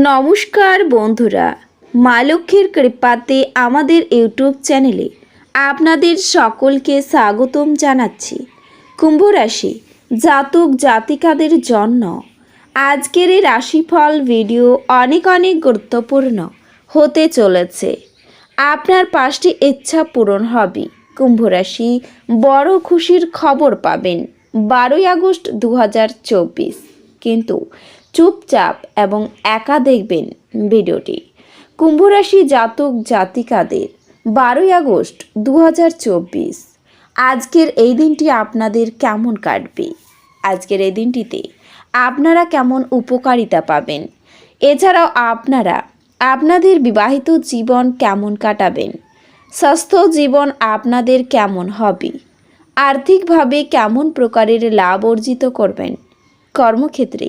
নমস্কার বন্ধুরা, মা লক্ষ্মীর কৃপাতে আমাদের ইউটিউব চ্যানেলে আপনাদের সকলকে স্বাগতম জানাচ্ছি। কুম্ভ রাশি জাতক জাতিকাদের জন্য আজকের এই রাশিফল ভিডিও অনেক অনেক গুরুত্বপূর্ণ হতে চলেছে। আপনার পাঁচটি ইচ্ছা পূরণ হবে। কুম্ভ রাশি বড় খুশির খবর পাবেন। বারোই আগস্ট দু হাজার চব্বিশ। কিন্তু চুপচাপ এবং একা দেখবেন ভিডিওটি। কুম্ভরাশি জাতক জাতিকাদের বারোই আগস্ট দু হাজার চব্বিশ। আজকের এই দিনটি আপনাদের কেমন কাটবে? আজকের এই দিনটিতে আপনারা কেমন উপকারিতা পাবেন? এছাড়াও আপনারা আপনাদের বিবাহিত জীবন কেমন কাটাবেন? স্বাস্থ্য জীবন আপনাদের কেমন হবে? আর্থিকভাবে কেমন প্রকারের লাভ অর্জিত করবেন? কর্মক্ষেত্রে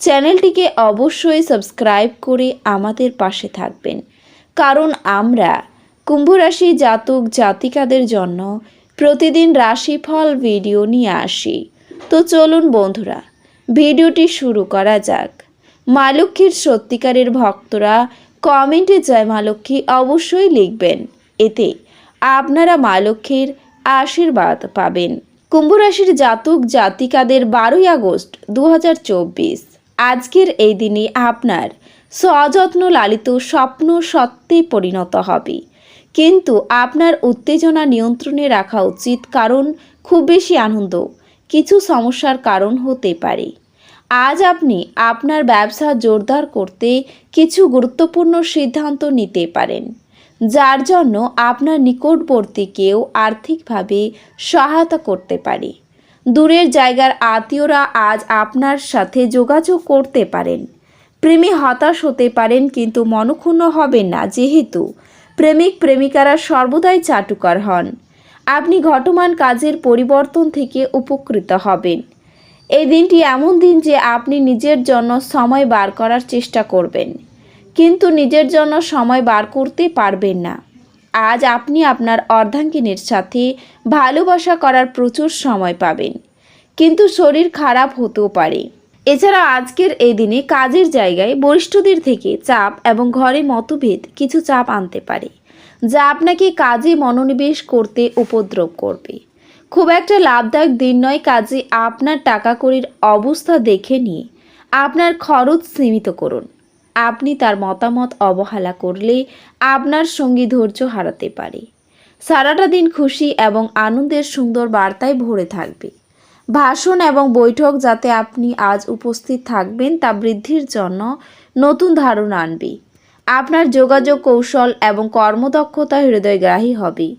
চ্যানেলটিকে অবশ্যই সাবস্ক্রাইব করে আমাদের পাশে থাকবেন। কারণ আমরা কুম্ভরাশি জাতক জাতিকাদের জন্য প্রতিদিন রাশিফল ভিডিও নিয়ে আসি। তো চলুন বন্ধুরা, ভিডিওটি শুরু করা যাক। মা লক্ষ্মীর সত্যিকারের ভক্তরা কমেন্টে জয় মা লক্ষ্মী অবশ্যই লিখবেন। এতে আপনারা মা লক্ষ্মীর আশীর্বাদ পাবেন। কুম্ভরাশির জাতক জাতিকাদের বারোই আগস্ট দু হাজার চব্বিশ। আজকের এই দিনে আপনার সযত্ন লালিত স্বপ্ন সত্যে পরিণত হবে। কিন্তু আপনার উত্তেজনা নিয়ন্ত্রণে রাখা উচিত কারণ খুব বেশি আনন্দ, কিছু সমস্যার কারণ হতে পারে। আজ আপনি আপনার ব্যবসা জোরদার করতে কিছু গুরুত্বপূর্ণ সিদ্ধান্ত নিতে পারেন, যার জন্য আপনার নিকটবর্তী কেউ আর্থিকভাবে সহায়তা করতে পারে। দূরের জায়গার আত্মীয়রা আজ আপনার সাথে যোগাযোগ করতে পারেন। প্রেমে হতাশ হতে পারেন কিন্তু মনক্ষুণ্ণ হবেন না যেহেতু প্রেমিক প্রেমিকারা সর্বদাই চাটুকার হন। আপনি ঘটমান কাজের পরিবর্তন থেকে উপকৃত হবেন। এই দিনটি এমন দিন যে আপনি নিজের জন্য সময় বার করার চেষ্টা করবেন। কিন্তু নিজের জন্য সময় বার করতে পারবেন না। আজ আপনি আপনার অর্ধাঙ্গিনীর সাথে ভালোবাসা করার প্রচুর সময় পাবেন। কিন্তু শরীর খারাপ হতেও পারে। এছাড়া আজকের এই দিনে কাজের জায়গায় বরিষ্ঠদের থেকে চাপ এবং ঘরে মতভেদ কিছু চাপ আনতে পারে, যা আপনাকে কাজে মনোনিবেশ করতে উপদ্রব করবে। খুব একটা লাভদায়ক দিন নয় কাজে আপনার টাকা কড়ির অবস্থা দেখে নিয়ে আপনার খরচ সীমিত করুন। আপনি তার মতামত অবহেলা করলে আপনার সঙ্গী ধৈর্য হারাতে পারে। সারাটা দিন খুশি এবং আনন্দের সুন্দর বার্তায় ভরে থাকবে। ভাষণ এবং বৈঠক যাতে আপনি আজ উপস্থিত থাকবেন তা বৃদ্ধির জন্য নতুন ধারণা আনবে। আপনার যোগাযোগ কৌশল এবং কর্মদক্ষতা হৃদয়গ্রাহী হবে।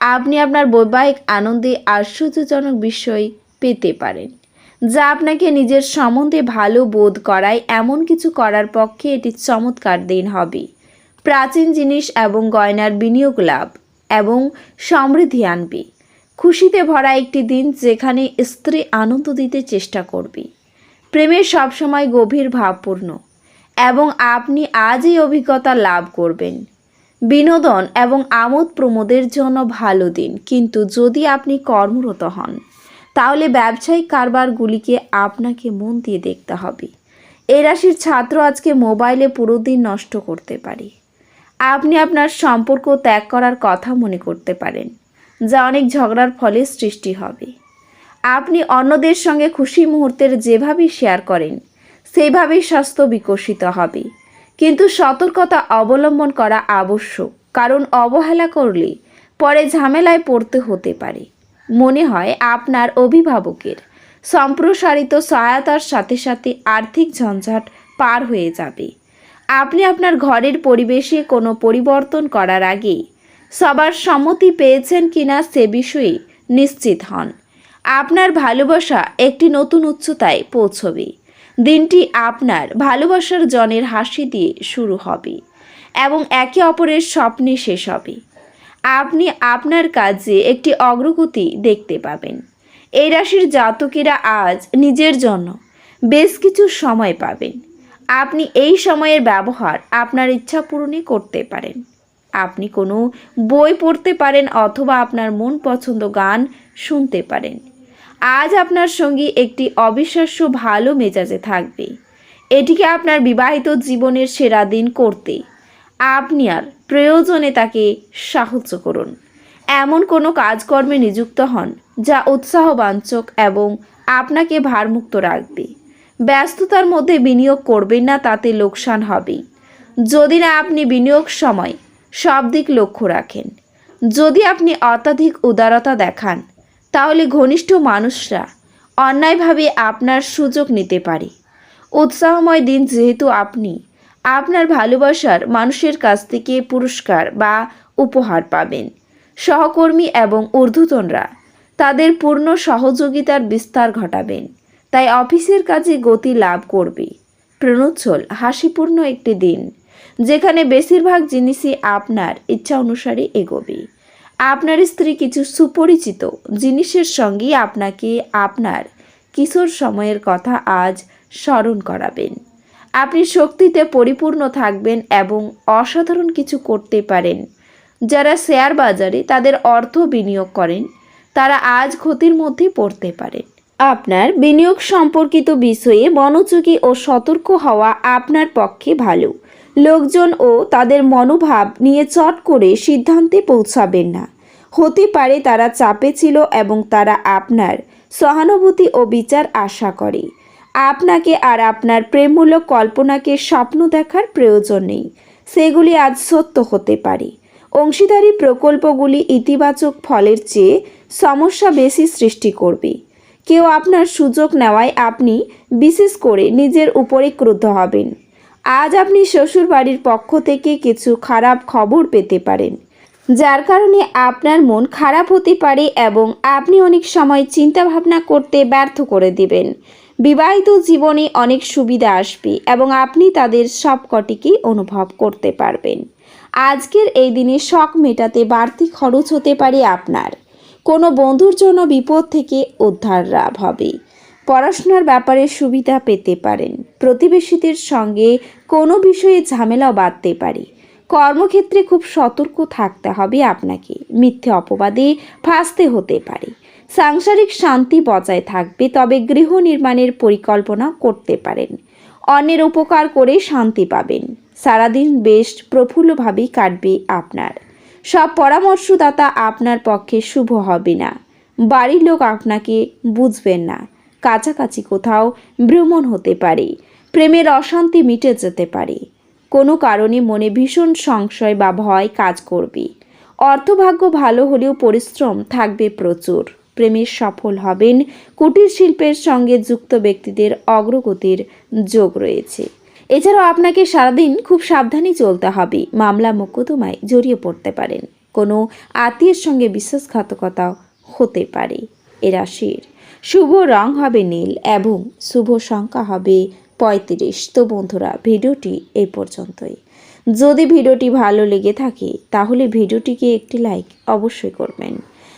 আপনি আপনার বৈবাহিক আনন্দে আশ্চর্যজনক বিষয় পেতে পারেন। যা আপনাকে নিজের সম্বন্ধে ভালো বোধ করায়, এমন কিছু করার পক্ষে এটি চমৎকার দিন হবে। প্রাচীন জিনিস এবং গয়নার বিনিয়োগ লাভ এবং সমৃদ্ধি আনবে। খুশিতে ভরা একটি দিন যেখানে স্ত্রী আনন্দ দিতে চেষ্টা করবে। প্রেমের সবসময় গভীর ভাবপূর্ণ এবং আপনি আজই অভিজ্ঞতা লাভ করবেন। বিনোদন এবং আমোদ প্রমোদের জন্য ভালো দিন। কিন্তু যদি আপনি কর্মরত হন তাহলে ব্যবসায়িক কারবারগুলিকে আপনাকে মন দিয়ে দেখতে হবে। এ রাশির ছাত্র আজকে মোবাইলে পুরো দিন নষ্ট করতে পারে। আপনি আপনার সম্পর্ক ত্যাগ করার কথা মনে করতে পারেন, যা অনেক ঝগড়ার ফলে সৃষ্টি হবে। আপনি অন্যদের সঙ্গে খুশি মুহূর্তের যেভাবে শেয়ার করেন, সেইভাবেই স্বাস্থ্য বিকশিত হবে। কিন্তু সতর্কতা অবলম্বন করা আবশ্যক, কারণ অবহেলা করলে পরে ঝামেলায় পড়তে হতে পারে। মনে হয় আপনার অভিভাবকের। সম্প্রসারিত সহায়তার সাথে সাথে আর্থিক ঝঞ্ঝাট পার হয়ে যাবে। আপনি আপনার ঘরের পরিবেশে কোনো পরিবর্তন করার আগে সবার সম্মতি পেয়েছেন কিনা সে বিষয়ে নিশ্চিত হন। আপনার ভালোবাসা একটি নতুন উচ্চতায় পৌঁছবে। দিনটি আপনার ভালোবাসার জনের হাসি দিয়ে শুরু হবে এবং একে অপরের স্বপ্নে শেষ হবে। আপনি আপনার কাজে একটি অগ্রগতি দেখতে পাবেন। এই রাশির জাতকেরা আজ নিজের জন্য বেশ কিছু সময় পাবেন। আপনি এই সময়ের ব্যবহার আপনার ইচ্ছা পূরণে করতে পারেন। আপনি কোনো বই পড়তে পারেন অথবা আপনার মন পছন্দ গান শুনতে পারেন। আজ আপনার সঙ্গী একটি অবিশ্বাস্য ভালো মেজাজে থাকবে। এটিকে আপনার বিবাহিত জীবনের সেরা দিন করতে আপনি আর প্রয়োজনে তাকে সাহায্য করুন। এমন কোনো কাজকর্মে নিযুক্ত হন যা উৎসাহবাঞ্চক এবং আপনাকে ভারমুক্ত রাখবে। ব্যস্ততার মধ্যে বিনিয়োগ করবেন না, তাতে লোকসান হবে যদি না আপনি বিনিয়োগ সময় সব দিক লক্ষ্য রাখেন। যদি আপনি অত্যাধিক উদারতা দেখান, তাহলে ঘনিষ্ঠ মানুষরা অন্যায়ভাবে আপনার সুযোগ নিতে পারে। উৎসাহময় দিন যেহেতু আপনি আপনার ভালোবাসার মানুষের কাছ থেকে পুরস্কার বা উপহার পাবেন। সহকর্মী এবং ঊর্ধ্বতনরা তাদের পূর্ণ সহযোগিতার বিস্তার ঘটাবেন। তাই অফিসের কাজে গতি লাভ করবে। প্রণোচ্ছল, হাসিপূর্ণ একটি দিন, যেখানে বেশিরভাগ জিনিসই আপনার ইচ্ছা অনুসারে এগোবে। আপনার স্ত্রী কিছু সুপরিচিত জিনিসের সঙ্গেই আপনাকে আপনার কিশোর সময়ের কথা আজ স্মরণ করাবেন। আপনি শক্তিতে পরিপূর্ণ থাকবেন এবং অসাধারণ কিছু করতে পারেন। যারা শেয়ার বাজারে তাদের অর্থ বিনিয়োগ করেন, তারা আজ ক্ষতির মধ্যে পড়তে পারেন। আপনার বিনিয়োগ সম্পর্কিত বিষয়ে মনোযোগী ও সতর্ক হওয়া আপনার পক্ষে ভালো। লোকজন ও তাদের মনোভাব নিয়ে চট করে সিদ্ধান্তে পৌঁছাবেন না। হতে পারে তারা চাপে ছিল এবং তারা আপনার সহানুভূতি ও বিচার আশা করে। আপনাকে আর আপনার প্রেমমূলক কল্পনাকে স্বপ্ন দেখার প্রয়োজন নেই। সেগুলি আজ সত্য হতে পারে। অংশীদারি প্রকল্পগুলি ইতিবাচক ফলের চেয়ে সমস্যা বেশি সৃষ্টি করবে। কেউ আপনার সুযোগ নেওয়ায় আপনি বিশেষ করে নিজের উপরে ক্রুদ্ধ হবেন। আজ আপনি শ্বশুর বাড়ির পক্ষ থেকে কিছু খারাপ খবর পেতে পারেন, যার কারণে আপনার মন খারাপ হতে পারে এবং আপনি অনেক সময় চিন্তা ভাবনা করতে ব্যর্থ করে দিবেন। বিবাহিত জীবনে অনেক সুবিধা আসবে এবং আপনি তাদের সবকটিকেই অনুভব করতে পারবেন। আজকের এই দিনে শখ মেটাতে বাড়তি খরচ হতে পারে আপনার। কোনো বন্ধুর জন্য বিপদ থেকে উদ্ধার লাভ হবে। পড়াশোনার ব্যাপারে সুবিধা পেতে পারেন। প্রতিবেশীদের সঙ্গে কোনো বিষয়ে ঝামেলাও বাঁধতে পারে। কর্মক্ষেত্রে খুব সতর্ক থাকতে হবে আপনাকে। মিথ্যে অপবাদে ফাঁসতে হতে পারে। সাংসারিক শান্তি বজায় থাকবে, তবে গৃহ নির্মাণের পরিকল্পনা করতে পারেন। অন্যের উপকার করে শান্তি পাবেন। সারাদিন বেশ প্রফুল্লভাবেই কাটবে আপনার। সব পরামর্শদাতা আপনার পক্ষে শুভ হবে না। বাড়ির লোক আপনাকে বুঝবেন না। কাছাকাছি কোথাও ভ্রমণ হতে পারে। প্রেমের অশান্তি মিটে যেতে পারে। কোনো কারণে মনে ভীষণ সংশয় বা ভয় কাজ করবে। অর্থভাগ্য ভালো হলেও পরিশ্রম থাকবে প্রচুর। প্রেমের সফল হবেন। কুটির শিল্পের সঙ্গে যুক্ত ব্যক্তিদের অগ্রগতির যোগ রয়েছে। এছাড়াও আপনাকে সারাদিন খুব সাবধানে চলতে হবে। মামলা মোকদ্দমায় জড়িয়ে পড়তে পারেন। কোনো আত্মীয়ের সঙ্গে বিশ্বাসঘাতকতাও হতে পারে। এ রাশির শুভ রং হবে নীল এবং শুভ সংখ্যা হবে পঁয়ত্রিশ। তো বন্ধুরা, ভিডিওটি এই পর্যন্তই। যদি ভিডিওটি ভালো লেগে থাকে, তাহলে ভিডিওটিকে একটি লাইক অবশ্যই করবেন।